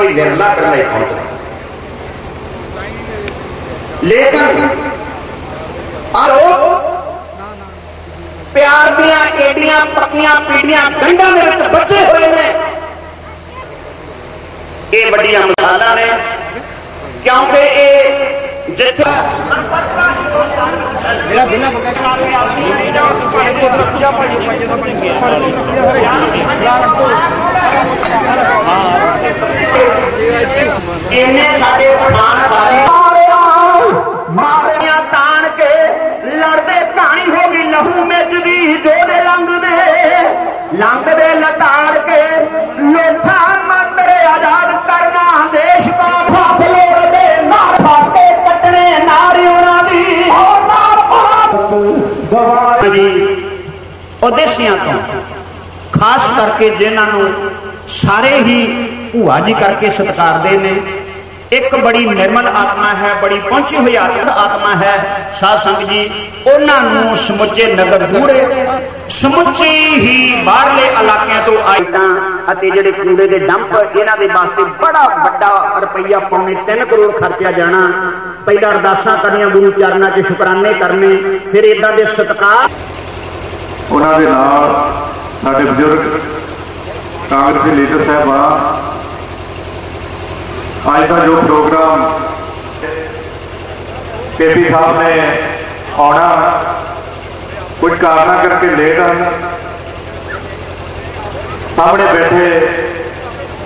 ਕੋਈ ਵਿਰਲਾ ਕਰ ਨਹੀਂ ਪਹੁੰਚਦਾ ਲੇਕਿਨ ਆਰੋ ਪਿਆਰ ਦੀਆਂ ਏਡੀਆਂ ਪੱਕੀਆਂ ਪੀੜੀਆਂ ਗੰਢਾਂ ਦੇ ਵਿੱਚ ਬੱਚੇ ਹੋਏ ਨੇ ਇਹ ਵੱਡੀਆਂ ਮਿਸਾਲਾਂ ਨੇ ਕਿਉਂਕਿ ਇਹ ਜਿੱਥੇ ਮੇਰਾ ਬਿਨਾ ਪੱਕਾ ਇਹਨੇ ਸਾਡੇ ਪਠਾਨ ਵਾਲੇ ਮਾਰਿਆ ਤਾਣ ਕੇ ਲੜਦੇ ਕਹਾਣੀ ਹੋ ਗਈ ਲਹੂ ਵਿੱਚ ਦੀ ਜੋੜੇ ਲੰਘਦੇ। ਲੰਘਦੇ ਲਤਾੜ ਉਦੇਸ਼ੀਆਂ ਤੋਂ। ਖਾਸ ਕਰਕੇ ਜਿਨ੍ਹਾਂ ਨੂੰ ਸਾਰੇ ਹੀ ਭੂਆ ਜੀ ਕਰਕੇ ਸਤਿਕਾਰਦੇ ਨੇ। ਇੱਕ ਬੜੀ ਨਿਰਮਲ ਆਤਮਾ ਹੈ, ਬੜੀ ਪਹੁੰਚੀ ਹੋਈ ਆਤਮਾ ਆਤਮਾ ਹੈ ਸਾਧ ਸੰਗਤ ਜੀ। ਉਹਨਾਂ ਨੂੰ ਸਮੁੱਚੇ ਨਗਰ ਦੂਰੇ ਸਮੁੱਚੀ ਹੀ ਬਾਹਰਲੇ ਇਲਾਕਿਆਂ ਤੋਂ ਆਈਟਾਂ ਅਤੇ ਜਿਹੜੇ ਕੂੜੇ ਦੇ ਡੰਪ ਇਹਨਾਂ ਦੇ ਵਾਸਤੇ ਬੜਾ ਵੱਡਾ ਰੁਪਈਆ ਪੌਣੇ 3 ਕਰੋੜ ਖਰਚਿਆ ਜਾਣਾ। ਪਹਿਲਾਂ ਅਰਦਾਸਾਂ ਕਰਨੀਆਂ, ਗੁਰੂ ਚਰਨਾਂ 'ਚ ਸ਼ੁਕਰਾਨੇ ਕਰਨੇ, ਫਿਰ ਇਦਾਂ ਦੇ ਸਤਿਕਾਰ ਉਹਨਾਂ ਦੇ ਨਾਲ ਸਾਡੇ ਬਜ਼ੁਰਗ ਕਾਂਗਰਸੀ ਲੀਡਰ ਸਾਹਿਬਾਨ। ਅੱਜ ਦਾ ਜੋ ਪ੍ਰੋਗਰਾਮ ਕੇਪੀ ਸਾਹਿਬ ਨੇ ਆਉਣਾ, ਕੁਝ ਕਾਰਨਾਂ ਕਰਕੇ ਲੇਟ ਹਨ ਸਾਹਮਣੇ ਬੈਠੇ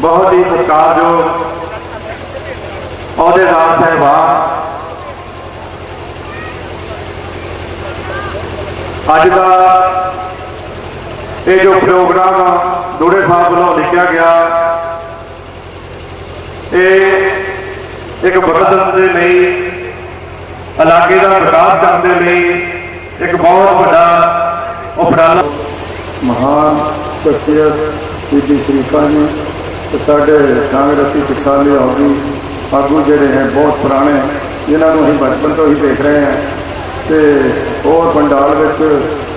ਬਹੁਤ ਹੀ ਸਤਿਕਾਰਯੋਗ ਅਹੁਦੇਦਾਰ ਸਾਹਿਬਾਨ। ਅੱਜ ਦਾ ਇਹ ਜੋ ਪ੍ਰੋਗਰਾਮ ਦੋੜੇ ਸਾਹਿਬ ਵੱਲੋਂ ਲਿਖਿਆ ਗਿਆ, ਇਹ ਇੱਕ ਵਕਤ ਦੇ ਲਈ, ਇਲਾਕੇ ਦਾ ਵਿਕਾਸ ਕਰਨ ਦੇ ਲਈ ਇੱਕ ਬਹੁਤ ਵੱਡਾ ਉਪਰਾਲਾ। ਮਹਾਨ ਸ਼ਖਸੀਅਤ ਬੀਬੀ ਸ਼ਰੀਫਾ ਜੀ, ਤੇ ਸਾਡੇ ਕਾਂਗਰਸੀ ਟਕਸਾਲੀ ਆਗੂ ਆਗੂ ਜਿਹੜੇ ਹੈ, ਬਹੁਤ ਪੁਰਾਣੇ, ਜਿਨ੍ਹਾਂ ਨੂੰ ਅਸੀਂ ਬਚਪਨ ਤੋਂ ਹੀ ਦੇਖ ਰਹੇ ਹਾਂ। ਤੇ ਹੋਰ ਪੰਡਾਲ ਵਿੱਚ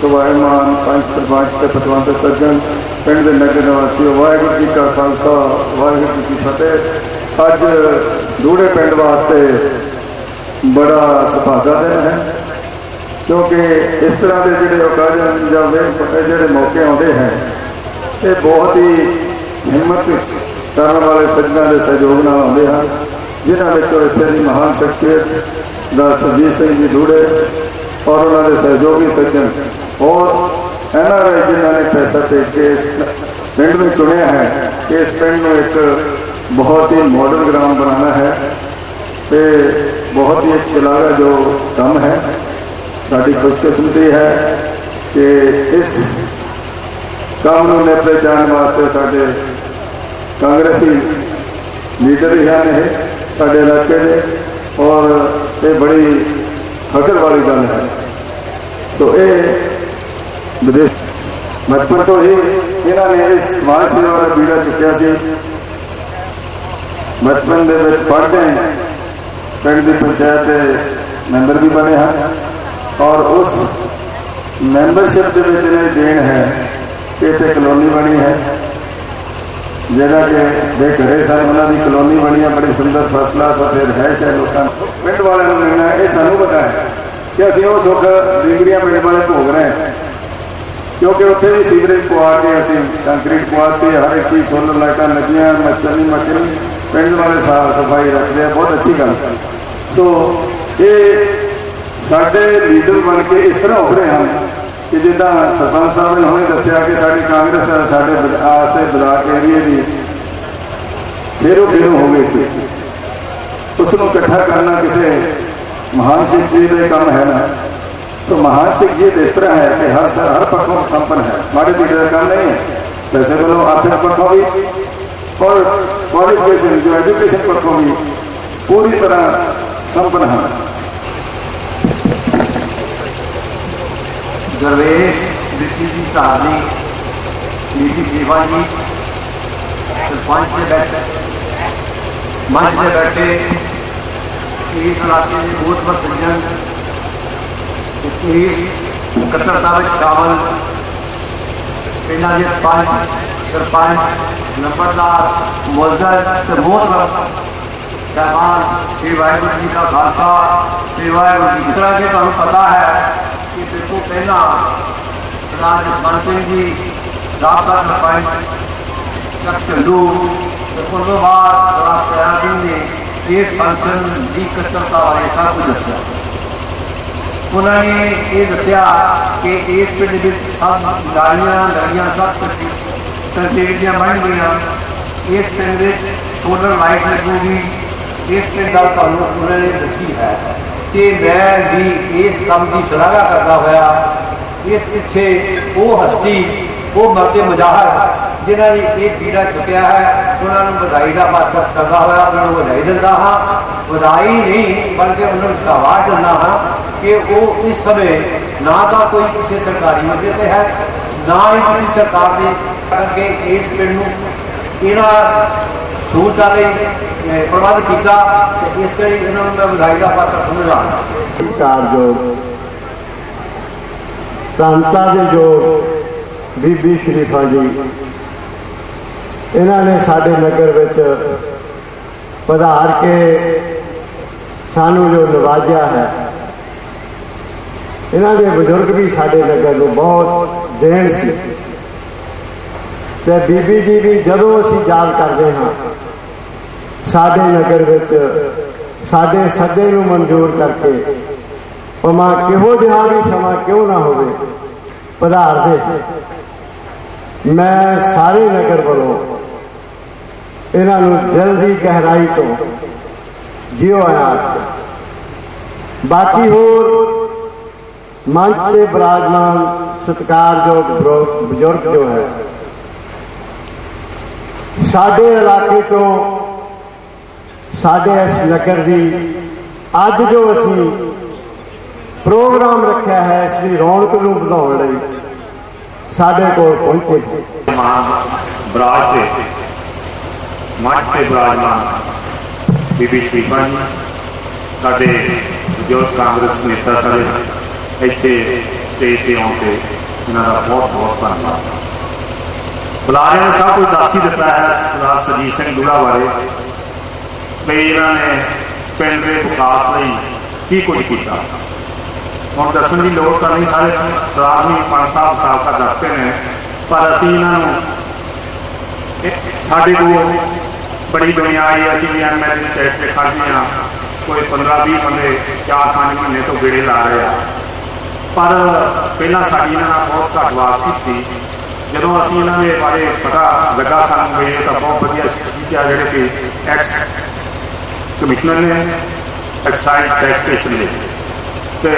ਸਵਾਇਮਾਨ ਪੰਜ ਸਰਪੰਚ ਤੇ ਪਤਵੰਤ ਸੱਜਣ, ਪਿੰਡ ਦੇ ਨਗਰ ਨਿਵਾਸੀ, ਵਾਹਿਗੁਰੂ ਜੀ ਕਾ ਖਾਲਸਾ, ਵਾਹਿਗੁਰੂ ਜੀ ਕੀ ਫਤਿਹ। ਅੱਜ ਦੂੜੇ ਪਿੰਡ ਵਾਸਤੇ ਬੜਾ ਸੁਭਾਗਾ ਦਿਨ ਹੈ, ਕਿਉਂਕਿ ਇਸ ਤਰ੍ਹਾਂ ਦੇ ਜਿਹੜੇ ਓਕਾਜ਼ਨ ਜਾਂ ਜਿਹੜੇ ਮੌਕੇ ਆਉਂਦੇ ਹੈ, ਇਹ ਬਹੁਤ ਹੀ ਹਿੰਮਤ ਕਰਨ ਵਾਲੇ ਸੱਜਣਾਂ ਦੇ ਸਹਿਯੋਗ ਨਾਲ ਆਉਂਦੇ ਹਨ, ਜਿਨ੍ਹਾਂ ਵਿੱਚੋਂ ਇੱਥੇ ਦੀ ਮਹਾਨ ਸ਼ਖਸੀਅਤ ਦਾ ਸਰਜੀਤ ਸਿੰਘ ਜੀ ਧੂੜੇ ਔਰ ਉਹਨਾਂ ਦੇ ਸਹਿਯੋਗੀ ਸੱਜਣ ਔਰ ਐਨ ਆਰ ਆਈ ਜਿਨ੍ਹਾਂ ਨੇ ਪੈਸਾ ਭੇਜ ਕੇ ਇਸ ਪਿੰਡ ਨੂੰ ਚੁਣਿਆ ਹੈ ਕਿ ਇਸ ਪਿੰਡ ਨੂੰ ਇੱਕ ਬਹੁਤ ਹੀ ਮਾਡਲ ਗ੍ਰਾਮ ਬਣਾਉਣਾ ਹੈ ਤੇ ਬਹੁਤ ਹੀ ਇੱਕ ਸ਼ਲਾਘਾ ਜੋ ਕੰਮ ਹੈ, ਸਾਡੀ ਖੁਸ਼ਕਿਸਮਤੀ ਹੈ ਕਿ ਇਸ ਕੰਮ ਨੂੰ ਨੇਪਰੇ ਚਾਣ ਵਾਸਤੇ ਸਾਡੇ ਕਾਂਗਰਸੀ ਲੀਡਰ ਹੀ ਹਨ ਇਹ, ਸਾਡੇ ਇਲਾਕੇ ਦੇ ਔਰ ਇਹ ਬੜੀ ਫਖਰ ਵਾਲੀ ਗੱਲ ਹੈ। ਸੋ ਇਹ ਵਿਦੇਸ਼ ਬਚਪਨ ਤੋਂ ਹੀ ਇਹਨਾਂ ਨੇ ਇਸ ਸਮਾਜ ਸੇਵਾ ਦਾ ਬੀੜਾ ਚੁੱਕਿਆ ਸੀ। ਬਚਪਨ ਦੇ ਵਿੱਚ ਪੜ੍ਹਦੇ ਪਿੰਡ ਦੀ ਪੰਚਾਇਤ ਦੇ ਮੈਂਬਰ ਵੀ ਬਣੇ ਹਨ ਔਰ ਉਸ ਮੈਂਬਰਸ਼ਿਪ ਦੇ ਵਿੱਚ ਇਹਨਾਂ ਦੀ ਦੇਣ ਹੈ ਕਿ ਇੱਥੇ ਕਲੋਨੀ ਬਣੀ ਹੈ। ਜਿਹੜਾ ਕਿ ਦੇ ਘਰੇ ਸਰ, ਉਹਨਾਂ ਦੀ ਕਲੋਨੀ ਬਣੀ ਆ, ਬੜੀ ਸੁੰਦਰ ਫਸਲਾ ਸਾ ਫਿਰ ਹੈ ਸ਼ਹਿਰ ਲੋਕਾਂ ਪਿੰਡ ਵਾਲਿਆਂ ਨੂੰ ਮਿਲਣਾ, ਇਹ ਸਾਨੂੰ ਪਤਾ ਹੈ ਕਿ ਅਸੀਂ ਉਹ ਸੁੱਖ ਡਿਗਰੀਆਂ ਪਿੰਡ ਵਾਲੇ ਭੋਗ ਰਹੇ ਕਿਉਂਕਿ ਉੱਥੇ ਵੀ ਸੀਵਰੇਜ ਪਵਾ ਕੇ ਅਸੀਂ ਕੰਕਰੀਟ ਪਵਾ ਕੇ ਹਰ ਇੱਕ ਚੀਜ਼ ਸੋਲਰ ਲਾਈਟਾਂ ਲੱਗੀਆਂ, ਮੱਛਰ ਨਹੀਂ ਮੱਕਰ, ਪਿੰਡ ਵਾਲੇ ਸਾਫ਼ ਸਫ਼ਾਈ ਰੱਖਦੇ ਆ, ਬਹੁਤ ਅੱਛੀ ਗੱਲ ਸੋ ਇਹ ਸਾਡੇ ਲੀਡਰ ਬਣ ਕੇ ਇਸ ਤਰ੍ਹਾਂ ਹੋ ਰਹੇ ਹਨ ਕਿ ਜਿੱਦਾਂ ਸਰਪੰਚ ਸਾਹਿਬ ਨੇ ਹੁਣੇ ਦੱਸਿਆ ਕਿ ਸਾਡੀ ਕਾਂਗਰਸ ਸਾਡੇ ਬਦ- ਆਸੇ ਬਲਾਕ ਏਰੀਏ ਦੀ ਖੇਰੋ ਖੇਰੋ ਹੋ ਗਈ ਸੀ। ਉਸ ਨੂੰ ਇਕੱਠਾ ਕਰਨਾ ਕਿਸੇ ਮਹਾਨ ਸਿੱਖ ਜੀ ਦਾ ਕੰਮ ਹੈ ਨਾ। ਸੋ ਮਹਾਨ ਸਿੱਖ ਜੀ ਇਸ ਤਰ੍ਹਾਂ ਹੈ ਕਿ ਹਰ ਸ- ਹਰ ਪੱਖੋਂ ਸੰਪਨ ਹੈ। ਮਾੜੇ ਦੀ ਦਾ ਕੰਮ ਨਹੀਂ ਹੈ ਪੈਸੇ ਵੱਲੋਂ ਆਰਥਿਕ ਪੱਖੋਂ ਵੀ ਔਰ ਕੁਆਲੀਫਿਕੇਸ਼ਨ ਜੋ ਐਜੂਕੇਸ਼ਨ ਪੱਖੋਂ ਵੀ ਪੂਰੀ ਤਰ੍ਹਾਂ ਸੰਪਨ ਹਨ ਦਰਵੇਸ਼ ਬਿੱਤੀ ਦੀ ਧਾਰਨੀ ਬੀਬੀ ਸ਼ੀਵਾ ਜੀ ਸਰਪੰਚ ਦੇ ਬੈਠੇ ਮੰਚ ਦੇ ਬੈਠੇ ਇਸ ਇਲਾਕੇ ਦੇ ਬਹੁਤ ਵਰ ਸੱਜਣ ਇਸ ਇਕੱਤਰਤਾ ਵਿੱਚ ਸ਼ਾਮਲ ਪਿੰਡਾਂ ਦੇ ਪੰਜ ਸਰਪੰਚ ਨੰਬਰਦਾਰ ਮੁਅੱਜ਼ਰ ਤੇ ਮੋਹਤਰਮ ਸਾਹਿਬਾਨ ਸ੍ਰੀ ਵਾਹਿਗੁਰੂ ਜੀ ਕਾ ਖਾਲਸਾ ਸ੍ਰੀ ਵਾਹਿਗੁਰੂ ਜੀ ਕੀ ਤਰ੍ਹਾਂ ਕਿ ਤੁਹਾਨੂੰ ਪਤਾ ਇਸ ਤੋਂ ਪਹਿਲਾਂ ਸਰਦਾਰ ਜਸਵੰਤ ਸਿੰਘ ਜੀ ਸਾਬਕਾ ਸਰਪੰਚ ਚੱਕ ਤੇ ਉਸ ਤੋਂ ਬਾਅਦ ਸਰਦਾਰ ਪਿਆਰ ਸਿੰਘ ਨੇ ਇਸ ਫੰਕਸ਼ਨ ਦੀ ਇਕੱਤਰਤਾ ਬਾਰੇ ਸਭ ਕੁਝ ਦੱਸਿਆ ਉਹਨਾਂ ਨੇ ਇਹ ਦੱਸਿਆ ਕਿ ਇਸ ਪਿੰਡ ਵਿੱਚ ਸਭ ਗਾੜੀਆਂ ਲੜੀਆਂ ਸਭ ਤਰਤੀਬ ਦੀਆਂ ਬਣ ਗਈਆਂ ਇਸ ਪਿੰਡ ਵਿੱਚ ਸੋਲਰ ਲਾਈਟ ਲੱਗੂਗੀ ਇਸ ਪਿੰਡ ਦਾ ਤੁਹਾਨੂੰ ਉਹਨਾਂ ਨੇ ਦੱਸੀ ਹੈ ਤੇ ਮੈਂ ਵੀ ਇਸ ਕੰਮ ਦੀ ਸ਼ਲਾਘਾ ਕਰਦਾ ਹੋਇਆ। ਇਸ ਪਿੱਛੇ ਉਹ ਹਸਤੀ, ਉਹ ਮਰਦੇ ਮਜ਼ਾਹਰ, ਜਿਨ੍ਹਾਂ ਨੇ ਇਹ ਪੀੜਾ ਚੁੱਕਿਆ ਹੈ, ਉਹਨਾਂ ਨੂੰ ਵਧਾਈ ਦਾ ਪਾਤਰ ਕਰਦਾ ਹੋਇਆ, ਉਹਨਾਂ ਨੂੰ ਵਧਾਈ ਦਿੰਦਾ ਹਾਂ। ਵਧਾਈ ਨਹੀਂ, ਬਲਕਿ ਉਹਨਾਂ ਨੂੰ ਸ਼ਾਬਾਸ਼ ਦਿੰਦਾ ਹਾਂ ਕਿ ਉਹ ਇਸ ਸਮੇਂ ਨਾ ਤਾਂ ਕੋਈ ਕਿਸੇ ਸਰਕਾਰੀ ਮੁੱਦੇ ਤੇ ਹੈ, ਨਾ ਹੀ ਕਿਸੇ ਸਰਕਾਰ ਦੇ ਕਰਕੇ ਇਸ ਪਿੰਡ ਨੂੰ ਇਹਨਾਂ ਸਹੂਲਤਾਂ ਲਈ ਪ੍ਰਬੰਧ ਕੀਤਾ ਤੇ ਇਸ ਲਈ ਇਹਨਾਂ ਨੂੰ ਮੈਂ ਵਧਾਈ ਦਾ ਪਾਤਰ ਸਮਝਦਾ ਹਾਂ। ਸਤਿਕਾਰਯੋਗ ਦੇ ਜੋ ਬੀਬੀ ਸ਼ਰੀਫਾ ਜੀ ਇਹਨਾਂ ਨੇ ਸਾਡੇ ਨਗਰ ਵਿੱਚ ਪਧਾਰ ਕੇ ਸਾਨੂੰ ਜੋ ਨਵਾਜਿਆ ਹੈ, ਇਹਨਾਂ ਦੇ ਬਜ਼ੁਰਗ ਵੀ ਸਾਡੇ ਨਗਰ ਨੂੰ ਬਹੁਤ ਦੇਣ ਸੀ। ਤੇ ਬੀਬੀ ਜੀ ਵੀ ਜਦੋਂ ਅਸੀਂ ਯਾਦ ਕਰਦੇ ਹਾਂ ਸਾਡੇ ਨਗਰ ਵਿੱਚ, ਸਾਡੇ ਸੱਦੇ ਨੂੰ ਮਨਜ਼ੂਰ ਕਰਕੇ ਪਮਾ ਕਿਹੋ ਜਿਹਾ ਵੀ ਸਮਾਂ ਕਿਉਂ ਨਾ ਹੋਵੇ ਪਧਾਰਦੇ ਮੈਂ ਸਾਰੇ ਨਗਰ ਵੱਲੋਂ ਇਹਨਾਂ ਨੂੰ ਦਿਲ ਦੀ ਗਹਿਰਾਈ ਤੋਂ ਜਿਉ ਆਇਆ ਬਾਕੀ ਹੋਰ ਮੰਚ ਤੇ ਬਿਰਾਜਮਾਨ ਸਤਿਕਾਰਯੋਗ ਬਰੋ- ਬਜ਼ੁਰਗ ਜੋ ਹੈ, ਸਾਡੇ ਇਲਾਕੇ ਤੋਂ ਸਾਡੇ ਇਸ ਨਗਰ ਦੀ ਅੱਜ ਜੋ ਅਸੀਂ ਪ੍ਰੋਗਰਾਮ ਰੱਖਿਆ ਹੈ, ਇਸ ਦੀ ਰੌਣਕ ਨੂੰ ਵਧਾਉਣ ਲਈ ਸਾਡੇ ਕੋਲ ਪਹੁੰਚੇ ਮਾਨ ਬਰਾਜ ਤੇ ਮੱਠ ਤੇ ਬਰਾਜਮਾਨ ਬੀਬੀ ਸ਼ਰੀਫਾ ਸਾਡੇ ਬਜ਼ੁਰਗ ਕਾਂਗਰਸ ਨੇਤਾ ਸਾਡੇ ਇੱਥੇ ਸਟੇਜ ਤੇ ਆਉਣ ਤੇ ਇਹਨਾਂ ਦਾ ਬਹੁਤ ਬਹੁਤ ਧੰਨਵਾਦ। ਬੁਲਾਰੇ ਨੇ, ਸਭ ਕੁਝ ਦੱਸ ਹੀ ਦਿੱਤਾ ਹੈ, ਸਰਦਾਰ ਸਰਜੀਤ ਸਿੰਘ ਦੁੜਾ ਬਾਰੇ। ਵੀ ਇਹਨਾਂ ਨੇ ਪਿੰਡ ਦੇ ਵਿਕਾਸ ਲਈ ਕੀ ਕੁਝ ਕੀਤਾ? ਹੁਣ ਦੱਸਣ ਦੀ ਲੋੜ ਤਾਂ ਨਹੀਂ, ਸਾਰੇ ਸਰਦਾਰ ਵੀ ਪੰਜ ਸਾਹਿਬ ਸਾਬਕਾ ਦੱਸਦੇ ਨੇ, ਪਰ ਅਸੀਂ ਇਹਨਾਂ ਨੂੰ ਸਾਡੇ ਕੋਲ ਬੜੀ ਦੁਨੀਆ ਆਈ ਅਸੀਂ ਵੀ ਐਮਐਲਏ ਦੇ ਟੈਸਟ ਤੇ ਖੜਦੇ ਆ, ਕੋਈ 15 20 ਬੰਦੇ 4-5 ਮਹੀਨੇ ਤੋਂ ਗੇੜੇ ਲਾ ਰਹੇ ਆ। ਪਰ ਪਹਿਲਾਂ ਸਾਡੀ ਇਹਨਾਂ ਨਾਲ ਬਹੁਤ ਘੱਟ ਵਾਰਤਾ ਸੀ। ਜਦੋਂ ਅਸੀਂ ਇਹਨਾਂ ਦੇ ਬਾਰੇ ਪਤਾ ਲੱਗਾ ਸਾਨੂੰ, ਵੀ ਇਹ ਤਾਂ ਬਹੁਤ ਵਧੀਆ ਸ਼ਖਸੀਅਤ ਆ, ਜਿਹੜੇ ਕਿ ਐਕਸ ਕਮਿਸ਼ਨਰ ਨੇ ਐਕਸਾਈਜ਼ ਟੈਕਸ ਸਟੇਸ਼ਨ ਦੇ। ਤੇ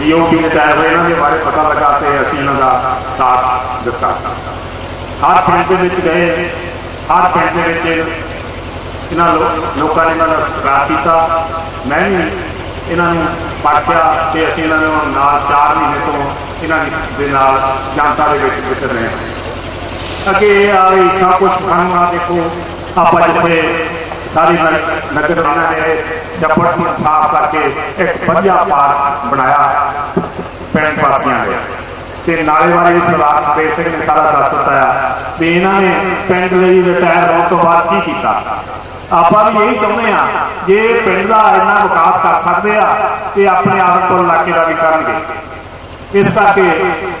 ਜੀਓਪੀ ਦੇ ਟਾਈਮ ਹੋਏ ਇਹਨਾਂ ਦੇ ਬਾਰੇ ਪਤਾ ਲੱਗਾ ਤੇ ਅਸੀਂ ਇਹਨਾਂ ਦਾ ਸਾਥ ਦਿੱਤਾ। ਹਰ ਪਿੰਡ ਦੇ ਵਿੱਚ ਗਏ, ਹਰ ਪਿੰਡ ਦੇ ਵਿੱਚ ਇਹਨਾਂ ਲੋਕਾਂ ਨੇ ਇਹਨਾਂ ਦਾ ਸਤਿਕਾਰ ਕੀਤਾ। ਮੈਂ ਵੀ ਇਹਨਾਂ ਨੂੰ ਪਰਖਿਆ ਤੇ ਅਸੀਂ ਇਹਨਾਂ ਨੂੰ ਨਾਲ 4 ਮਹੀਨੇ ਤੋਂ ਇਹਨਾਂ ਦੇ ਨਾਲ ਜਨਤਾ ਦੇ ਵਿੱਚ ਵਿਚਰ ਰਹੇ ਹਾਂ। ਅੱਗੇ ਇਹ ਆ ਰਹੀ ਸਭ ਕੁਝ ਸਾਨੂੰ ਆ ਦੇਖੋ, ਆਪਾਂ ਜਿੱਥੇ ਸਾਰੀ ਨ- ਨਗਰ ਇਹਨਾਂ ਨੇ ਛੱਪੜ ਨੂੰ ਸਾਫ਼ ਕਰਕੇ ਇੱਕ ਵਧੀਆ ਪਾਰਕ ਬਣਾਇਆ ਪਿੰਡ ਵਾਸੀਆਂ ਦੇ। ਤੇ ਨਾਲੇ ਵਾਲੇ ਵੀ ਸਰਦਾਰ ਸੁਖਦੇਵ ਸਿੰਘ ਨੇ ਸਾਰਾ ਦੱਸ ਦਿੱਤਾ ਆ ਵੀ ਇਹਨਾਂ ਨੇ ਪਿੰਡ ਲਈ ਰਿਟਾਇਰ ਹੋਣ ਤੋਂ ਬਾਅਦ ਕੀ ਕੀਤਾ। ਆਪਾਂ ਵੀ ਇਹੀ ਚਾਹੁੰਦੇ ਆ ਜੇ ਪਿੰਡ ਦਾ ਇੰਨਾ ਵਿਕਾਸ ਕਰ ਸਕਦੇ ਆ, ਤੇ ਆਪਣੇ ਆਦਮਪੁਰ ਇਲਾਕੇ ਦਾ ਵੀ ਕਰਨਗੇ। ਇਸ ਕਰਕੇ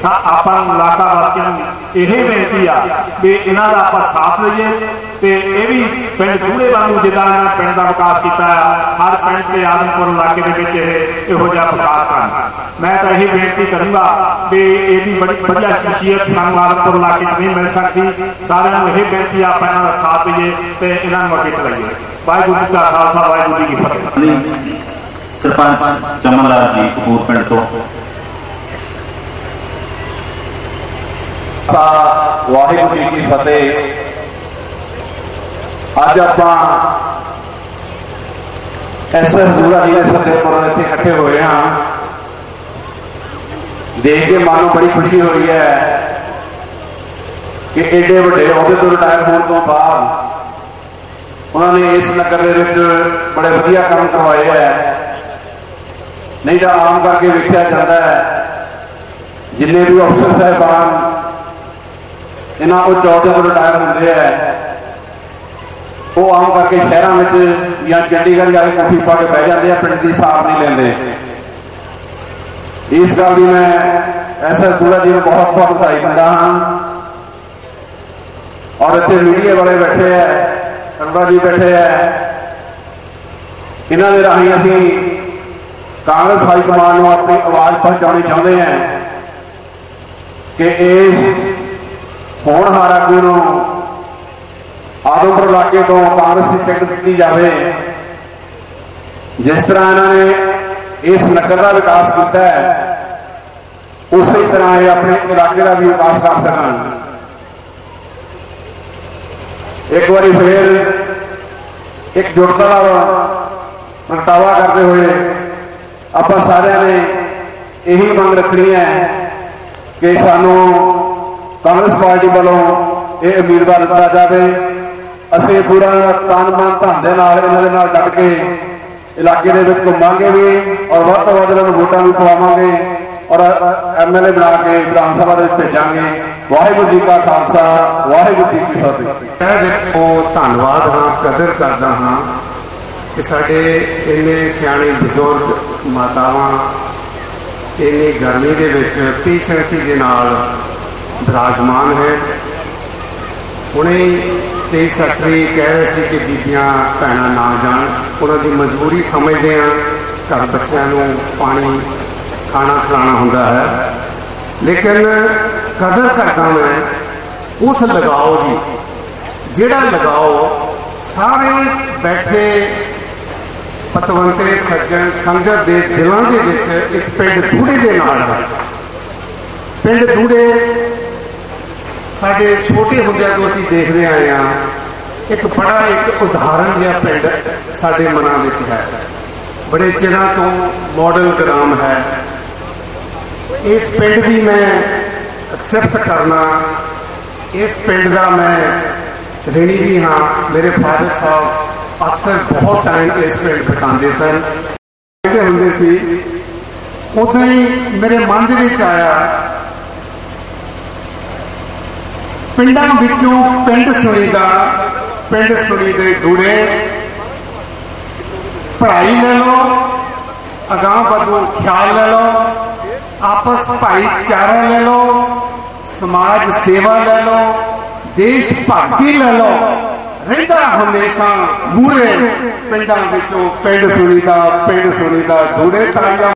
ਆਪਾਂ ਨੂੰ ਇਲਾਕਾ ਵਾਸੀਆਂ ਨੂੰ ਇਹ ਬੇਨਤੀ ਆ ਵੀ ਇਹਨਾਂ ਦਾ ਆਪਾਂ ਸਾਥ ਲਈਏ ਤੇ ਇਹ ਵੀ ਪਿੰਡ ਦੂਲੇ ਵਾਂਗੂ ਜਿੱਦਾਂ ਇਹਨਾਂ ਨੇ ਪਿੰਡ ਦਾ ਵਿਕਾਸ ਕੀਤਾ ਹਰ ਪਿੰਡ ਤੇ ਆਦਮਪੁਰ ਇਲਾਕੇ ਦੇ ਵਿੱਚ ਇਹ ਇਹੋ ਜਿਹਾ ਵਿਕਾਸ ਕਰਨ। ਮੈਂ ਤਾਂ ਇਹ ਬੇਨਤੀ ਕਰੂੰਗਾ ਵੀ ਇਹਦੀ ਬੜੀ ਵਧੀਆ ਸ਼ਖਸੀਅਤ ਸਾਨੂੰ ਆਦਮਪੁਰ ਇਲਾਕੇ 'ਚ ਨਹੀਂ ਮਿਲ ਸਕਦੀ। ਸਾਰਿਆਂ ਨੂੰ ਇਹ ਬੇਨਤੀ ਆ ਆਪਾਂ ਇਹਨਾਂ ਦਾ ਸਾਥ ਦਈਏ ਤੇ ਇਹਨਾਂ ਨੂੰ ਅੱਗੇ ਚਲਾਈਏ। ਵਾਹਿਗੁਰੂ ਜੀ ਕਾ ਖਾਲਸਾ ਵਾਹਿਗੁਰੂ ਜੀ ਕੀ ਫਤਿਹ। ਸਰਪੰਚ ਚਮਨ ਲਾਲ ਜੀ ਕਪੂਰ ਪਿੰਡ ਤੋਂ। ਸਾ ਵਾਹਿਗੁਰੂ ਜੀ ਕੀ ਫਤਿਹ। ਅੱਜ ਆਪਾਂ ਐਸਰ ਦੂਰਾ ਜੀ ਦੇ ਸੱਦੇ ਪਰ ਇੱਥੇ ਇਕੱਠੇ ਹੋਏ ਹਾਂ। ਦੇਖ ਕੇ ਮਨ ਨੂੰ ਬੜੀ ਖੁਸ਼ੀ ਹੋਈ ਹੈ ਕਿ ਐਡੇ ਵੱਡੇ ਅਹੁਦੇ ਤੋਂ ਰਿਟਾਇਰ ਹੋਣ ਤੋਂ ਬਾਅਦ ਉਹਨਾਂ ਨੇ ਇਸ ਨਗਰ ਦੇ ਵਿੱਚ ਬੜੇ ਵਧੀਆ ਕੰਮ ਕਰਵਾਏ ਹੈ। ਨਹੀਂ ਤਾਂ ਆਮ ਕਰਕੇ ਵੇਖਿਆ ਜਾਂਦਾ ਹੈ, ਜਿੰਨੇ ਵੀ ਅਫਸਰ ਸਾਹਿਬਾਨ, ਇਹਨਾਂ ਉਹ ਚੌਧੇ ਤੋਂ ਰਿਟਾਇਰ ਹੁੰਦੇ ਆ ਉਹ ਆਮ ਕਰਕੇ ਸ਼ਹਿਰਾਂ ਵਿੱਚ ਜਾਂ ਚੰਡੀਗੜ੍ਹ ਜਾ ਕੇ ਕੋਠੀ ਪਾ ਕੇ ਬਹਿ ਜਾਂਦੇ ਆ, ਪਿੰਡ ਦੀ ਸਾਰ ਨਹੀਂ ਲੈਂਦੇ। ਇਸ ਗੱਲ ਦੀ ਮੈਂ ਐਸਾ ਦੂਲਾ ਜੀ ਨੂੰ ਬਹੁਤ ਬਹੁਤ ਵਧਾਈ ਦਿੰਦਾ ਹਾਂ। ਔਰ ਇੱਥੇ ਮੀਡੀਆ ਵਾਲੇ ਬੈਠੇ ਆ ਅਰਬਾ ਜੀ ਬੈਠੇ ਆ। ਇਹਨਾਂ ਦੇ ਰਾਹੀਂ ਅਸੀਂ ਕਾਂਗਰਸ ਹਾਈ ਕਮਾਂਡ ਨੂੰ ਆਪਣੀ ਆਵਾਜ਼ ਪਹੁੰਚਾਉਣੀ ਚਾਹੁੰਦੇ ਹਾਂ ਕਿ ਇਸ ਹੋਣਹਾਰ ਆਗੂ ਨੂੰ ਆਦਮਪੁਰ ਇਲਾਕੇ ਤੋਂ ਕਾਂਗਰਸ ਦੀ ਟਿਕਟ ਦਿੱਤੀ ਜਾਵੇ। ਜਿਸ ਤਰ੍ਹਾਂ ਇਹਨਾਂ ਨੇ ਇਸ ਨਗਰ ਦਾ ਵਿਕਾਸ ਕੀਤਾ ਹੈ, ਉਸੇ ਤਰ੍ਹਾਂ ਇਹ ਆਪਣੇ ਇਲਾਕੇ ਦਾ ਵੀ ਵਿਕਾਸ ਕਰ ਸਕਣ। ਇੱਕ ਵਾਰੀ ਫੇਰ ਇੱਕ ਜੁੜਤਾ ਦਾ ਪ੍ਰਗਟਾਵਾ ਕਰਦੇ ਹੋਏ ਆਪਾਂ ਸਾਰਿਆਂ ਨੇ ਇਹੀ ਮੰਗ ਰੱਖਣੀ ਹੈ ਕਿ ਸਾਨੂੰ ਕਾਂਗਰਸ ਪਾਰਟੀ ਵੱਲੋਂ ਇਹ ਉਮੀਦਵਾਰ ਦਿੱਤਾ ਜਾਵੇ। ਅਸੀਂ ਪੂਰਾ ਤਨ ਮਨ ਧਨ ਦੇ ਨਾਲ ਇਹਨਾਂ ਦੇ ਨਾਲ ਡਟ ਕੇ ਇਲਾਕੇ ਦੇ ਵਿੱਚ ਘੁੰਮਾਂਗੇ ਵੀ ਔਰ ਵੱਧ ਤੋਂ ਵੱਧ ਇਹਨਾਂ ਨੂੰ ਵੋਟਾਂ ਵੀ ਪਵਾਵਾਂਗੇ ਔਰ ਐਮਐਲਏ ਬਣਾ ਕੇ ਵਿਧਾਨ ਸਭਾ ਦੇ ਵਿੱਚ ਭੇਜਾਂਗੇ। ਵਾਹਿਗੁਰੂ ਜੀ ਕਾ ਖਾਲਸਾ, ਵਾਹਿਗੁਰੂ ਜੀ ਕੀ ਫਤਿਹ। ਮੈਂ ਦੇਖੋ, ਧੰਨਵਾਦ ਹਾਂ, ਕਦਰ ਕਰਦਾ ਹਾਂ ਕਿ ਸਾਡੇ ਇੰਨੇ ਸਿਆਣੇ ਬਜ਼ੁਰਗ ਮਾਤਾਵਾਂ ਇੰਨੀ ਗਰਮੀ ਦੇ ਵਿੱਚ ਪੇਸ਼ੈਂਸੀ ਦੇ ਨਾਲ ਬਿਰਾਜਮਾਨ ਹੈ। ਹੁਣੇ ਸਟੇਟ ਸੈਕਟਰੀ ਕਹਿ ਰਹੇ ਸੀ ਕਿ ਬੀਬੀਆਂ, ਭੈਣਾਂ ਨਾ ਜਾਣ। ਉਹਨਾਂ ਦੀ ਮਜਬੂਰੀ ਸਮਝਦੇ ਆ ਘਰ ਬੱਚਿਆਂ ਨੂੰ ਪਾਣੀ, ਖਾਣਾ ਖਿਲਾਉਣਾ ਹੁੰਦਾ ਹੈ। ਲੇਕਿਨ ਕਦਰ ਕਰਦਾ ਮੈਂ ਉਸ ਲਗਾਓ ਦੀ, ਜਿਹੜਾ ਲਗਾਓ ਸਾਰੇ ਬੈਠੇ ਪਤਵੰਤੇ, ਸੱਜਣ, ਸੰਗਤ ਦੇ ਦਿਲਾਂ ਦੇ ਵਿੱਚ ਇੱਕ ਪਿੰਡ ਦੂੜੇ ਦੇ ਨਾਲ ਹੈ ਪਿੰਡ ਧੂੜੇ ਸਾਡੇ ਛੋਟੇ ਹੁੰਦਿਆਂ ਤੋਂ ਅਸੀਂ ਦੇਖਦੇ ਆਏ ਆ ਇੱਕ ਬੜਾ ਇੱਕ ਉਦਾਹਰਨ ਜਿਹਾ ਪਿੰਡ ਸਾਡੇ ਮਨਾਂ ਵਿੱਚ ਹੈ। ਬੜੇ ਚਿਰਾਂ ਤੋਂ ਮਾਡਲ ਗ੍ਰਾਮ ਹੈ। ਇਸ ਪਿੰਡ ਦੀ ਮੈਂ ਸਿਫਤ ਕਰਨਾ, ਇਸ ਪਿੰਡ ਦਾ ਮੈਂ ਰਿਣੀ ਵੀ ਹਾਂ। ਮੇਰੇ ਫਾਦਰ ਸਾਹਿਬ ਅਕਸਰ ਬਹੁਤ ਟਾਈਮ ਇਸ ਪਿੰਡ ਬਿਤਾਉਂਦੇ ਸਨ। ਹੁੰਦੇ ਸੀ, ਉਦੋਂ ਹੀ ਮੇਰੇ ਮਨ ਦੇ ਵਿੱਚ ਆਇਆ ਪਿੰਡਾਂ ਵਿੱਚੋਂ ਪਿੰਡ ਸੁਣੀ ਦਾ, ਪਿੰਡ ਸੁਣੀ ਦੇ ਦੂੜੇ ਪੜ੍ਹਾਈ ਲੈ ਲਓ, ਅਗਾਂਹ ਵਧੋ ਖਿਆਲ ਲੈ ਲਓ, ਆਪਸ ਭਾਈਚਾਰਾ ਲੈ ਲਓ, ਸਮਾਜ ਸੇਵਾ ਲੈ ਲਓ, ਦੇਸ਼ ਭਗਤੀ ਲੈ ਲਓ। ਰਹਿੰਦਾ ਹਮੇਸ਼ਾ ਮੂਰੇ ਪਿੰਡਾਂ ਵਿੱਚੋਂ ਪਿੰਡ ਸੁਣੀ ਦਾ, ਪਿੰਡ ਸੁਣੀ ਸੁਣੀਦਾ ਦੂੜੇ ਤਾਲੀਆਂ